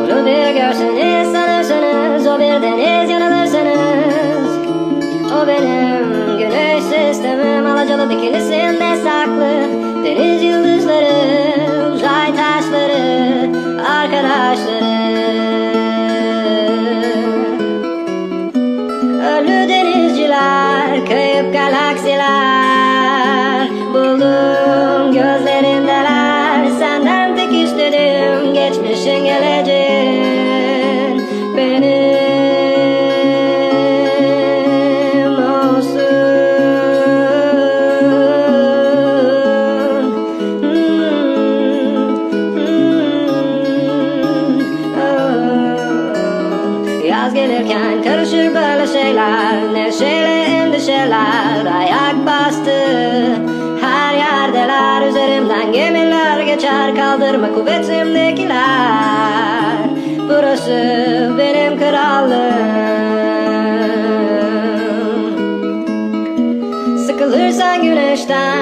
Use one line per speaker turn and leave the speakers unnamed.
Onu bir görseniz sanırsınız O bir deniz yanılırsınız O benim güneş sistemim Alacalı bir kilisinde saklı. Yaz gelirken karışır böyle şeyler Neşeli endişeler ayak bastı. Her yerdeler üzerimden gemiler geçer Kaldırma kuvvetimdekiler. Burası krallığım Sıkılırsan güneşten